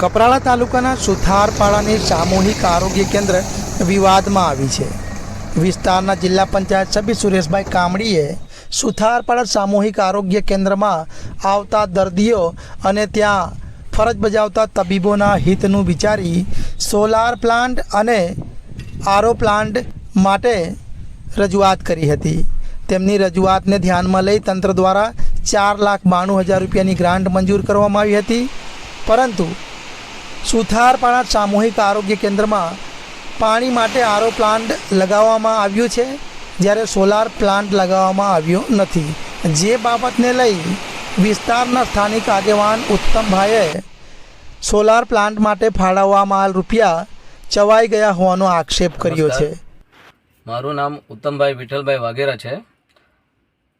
કપરાળા તાલુકાના સુથારપાડાની સામૂહિક આરોગ્ય કેન્દ્ર વિવાદમાં આવી છે. વિસ્તારના જિલ્લા પંચાયત સભ્ય સુરેશભાઈ કામડીએ સુથારપાડા સામૂહિક આરોગ્ય કેન્દ્રમાં આવતા દર્દીઓ અને ત્યાં ફરજ બજાવતા તબીબોના હિતનું વિચારી સોલાર પ્લાન્ટ અને આરો પ્લાન્ટ માટે રજૂઆત કરી હતી. તેમની રજૂઆતને ધ્યાનમાં લઈ તંત્ર દ્વારા ચાર લાખ બાણું હજાર રૂપિયાની ગ્રાન્ટ મંજૂર કરવામાં આવી હતી. પરંતુ સુથારપાડા સામૂહિક આરોગ્ય કેન્દ્રમાં પાણી માટે આરો પ્લાન્ટ લગાવવામાં આવ્યું છે, જ્યારે સોલાર પ્લાન્ટ લગાવવામાં આવ્યો નથી. જે બાબતને લઈ વિસ્તારના સ્થાનિક આગેવાન ઉત્તમભાઈએ સોલાર પ્લાન્ટ માટે ફાળવવામાં રૂપિયા ચવાઈ ગયા હોવાનો આક્ષેપ કર્યો છે. મારું નામ ઉત્તમભાઈ વિઠ્ઠલભાઈ વાઘેરા છે.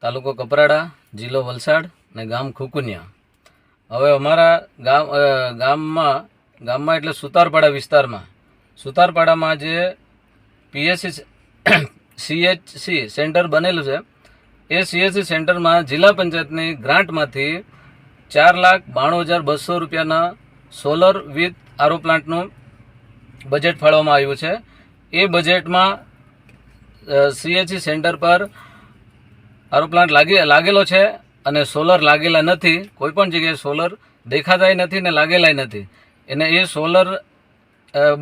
તાલુકો કપરાડા, જિલ્લો વલસાડ ને ગામ ખુકુનિયા. હવે અમારા ગામ ગામમાં ગામમાં એટલે સુતારપાડા વિસ્તારમાં. સુતારપાડામાં જે પીએસસી સીએચસી સેન્ટર બનેલું છે, એ સીએચસી સેન્ટરમાં જિલ્લા પંચાયતની ગ્રાન્ટમાંથી ચાર લાખ બાણું હજાર બસો રૂપિયાના સોલર વિથ આરો પ્લાન્ટનું બજેટ ફાળવવામાં આવ્યું છે. એ બજેટમાં સીએચસી સેન્ટર પર આરો પ્લાન્ટ લાગી, લાગેલો છે અને સોલર લાગેલા નથી. કોઈપણ જગ્યાએ સોલર દેખાતાય નથી ને લાગેલાય નથી. એને એ સોલર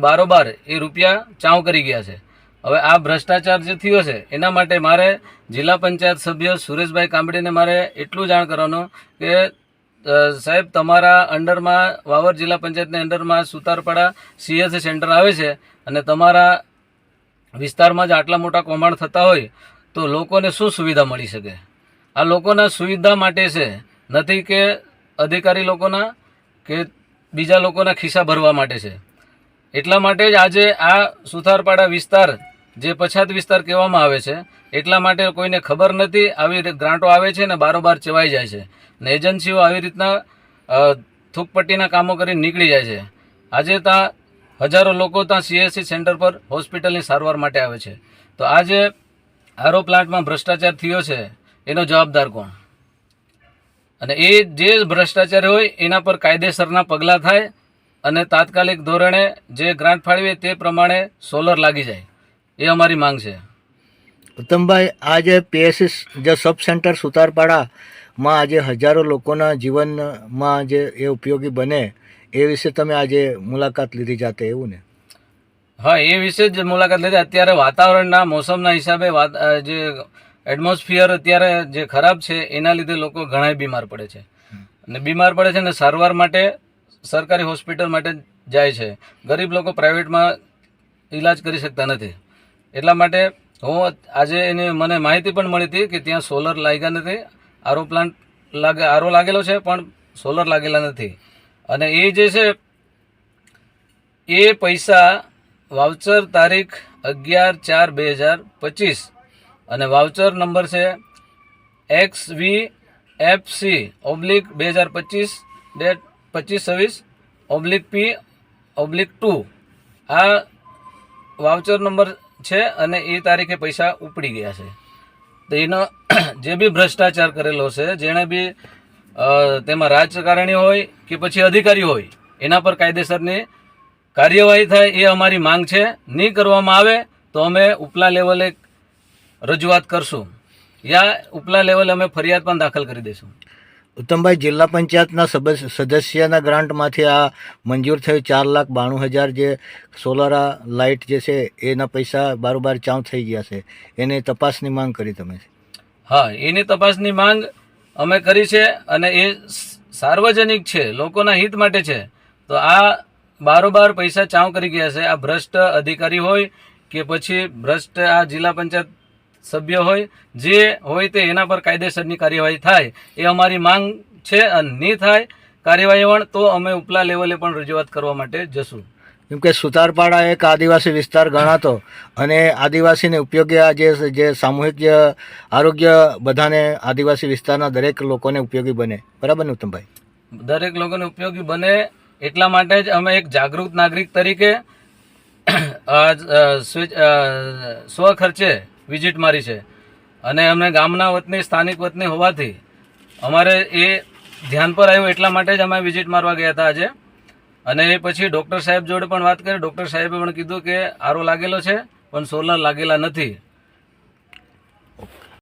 બારોબાર એ રૂપિયા ચાઉ કરી ગયા છે. હવે આ ભ્રષ્ટાચાર જે થયો છે, એના માટે મારે જિલ્લા પંચાયત સભ્ય સુરેશભાઈ કાંબડીને મારે એટલું જાણ કરવાનું કે સાહેબ તમારા અંડરમાં, વાવર જિલ્લા પંચાયતની અંડરમાં સુતારપાડા સીએસ સેન્ટર આવે છે અને તમારા વિસ્તારમાં જ આટલા મોટા કૌભાંડ થતા હોય, તો લોકોને શું સુવિધા મળી શકે? આ લોકોના સુવિધા માટે છે, નથી કે અધિકારી લોકોના, કે બીજા લોકોના ખિસ્સા ભરવા માટે છે. એટલા માટે જ આજે આ સુથારપાડા વિસ્તાર, જે પછાત વિસ્તાર કહેવામાં આવે છે, એટલા માટે કોઈને ખબર નથી, આવી ગ્રાન્ટો આવે છે ને બારોબાર ચવાઈ જાય છે. ને એજન્સીઓ આવી રીતના થૂકપટ્ટીના કામો કરીને નીકળી જાય છે. આજે ત્યાં હજારો લોકો ત્યાં સીએસસી સેન્ટર પર હોસ્પિટલની સારવાર માટે આવે છે. તો આજે આરો પ્લાન્ટમાં ભ્રષ્ટાચાર થયો છે, એનો જવાબદાર કોણ? અને એ જે ભ્રષ્ટાચાર હોય એના પર કાયદેસરના પગલાં થાય અને તાત્કાલિક ધોરણે જે ગ્રાન્ટ ફાળવીએ તે પ્રમાણે સોલર લાગી જાય. એ અમારી માંગ છે. ઉત્તમભાઈ આ જે પીએસસી જે સબ સેન્ટર સુતારપાડામાં આજે હજારો લોકોના જીવનમાં જે એ ઉપયોગી બને એ વિશે તમે આજે મુલાકાત લીધી જાતે એવું ને? હા એ વિશે જ મુલાકાત લીધી. અત્યારે વાતાવરણના મોસમના હિસાબે જે એટમોસ્ફિયર અત્યારે જે ખરાબ છે, એના લીધે લોકો ઘણા બીમાર પડે છે. અને બીમાર પડે છે ને સારવાર માટે, સરકારી હોસ્પિટલ માટે જાય છે. ગરીબ લોકો પ્રાઇવેટમાં ઈલાજ કરી શકતા નથી. એટલા માટે હું આજે એને મને માહિતી પણ મળી હતી કે ત્યાં સોલર લાગ્યા નથી. આરો પ્લાન્ટ લાગે, આરો લાગેલો છે, પણ સોલર લાગેલા નથી. અને એ જે છે, એ પૈસા વાઉચર તારીખ અગિયાર ચાર બે હજાર પચીસ અને વાઉચર નંબર છે X V F C oblique બે હજાર પચીસ ડેટ પચીસ છવ્વીસ ઓબ્લિક પી ઓબ્લિક ટુ આ વાઉચર નંબર છે અને એ તારીખે પૈસા ઉપડી ગયા છે. તો એનો જે બી ભ્રષ્ટાચાર કરેલો છે, જેણે બી તેમાં રાજકારણી હોય કે પછી અધિકારી હોય, એના પર કાયદેસરની કાર્યવાહી થાય એ અમારી માંગ છે. નહીં કરવામાં આવે તો અમે ઉપલા લેવલે રજૂઆત કરશું. યા ઉપલા લેવલે અમે ફરિયાદ પણ દાખલ કરી દઈશું. ઉત્તમભાઈ જિલ્લા પંચાયતના સદસ્યના ગ્રાન્ટમાંથી આ મંજૂર થયું ચાર લાખ બાણું હજાર જે સોલાર લાઇટ જે છે એના પૈસા બારોબાર ચાઉ થઈ ગયા છે. એની તપાસની માંગ કરી તમે? હા એની તપાસની માંગ અમે કરી છે અને એ સાર્વજનિક છે લોકોના હિત માટે છે. તો આ બારોબાર પૈસા ચાઉ કરી ગયા છે. આ ભ્રષ્ટ અધિકારી હોય કે પછી ભ્રષ્ટ આ જિલ્લા પંચાયત સભ્ય હોય જે હોય તે એના પર કાયદેસરની કાર્યવાહી થાય એ અમારી માંગ છે અને નહીં થાય કાર્યવાહી પણ તો અમે ઉપલા લેવલે પણ રજૂઆત કરવા માટે જશું. કેમ કે સુતારપાડા એક આદિવાસી વિસ્તાર ગણાતો અને આદિવાસીને ઉપયોગી આ જે જે સામૂહિક જે આરોગ્ય બધાને આદિવાસી વિસ્તારના દરેક લોકોને ઉપયોગી બને. બરાબર ને ઉત્તમભાઈ? દરેક લોકોને ઉપયોગી બને એટલા માટે જ અમે એક જાગૃત નાગરિક તરીકે સ્વ- ખર્ચે સ્વખર્ચે વિઝિટ મારી છે. અને અમને ગામના વતની, સ્થાનિક વતની હોવાથી અમારે એ ધ્યાન પર આવ્યું એટલા માટે જ અમે વિઝિટ મારવા ગયા હતા આજે. અને એ પછી ડૉક્ટર સાહેબ જોડે પણ વાત કરી. ડૉક્ટર સાહેબે પણ કીધું કે આરો લાગેલો છે, પણ સોલર લાગેલા નથી.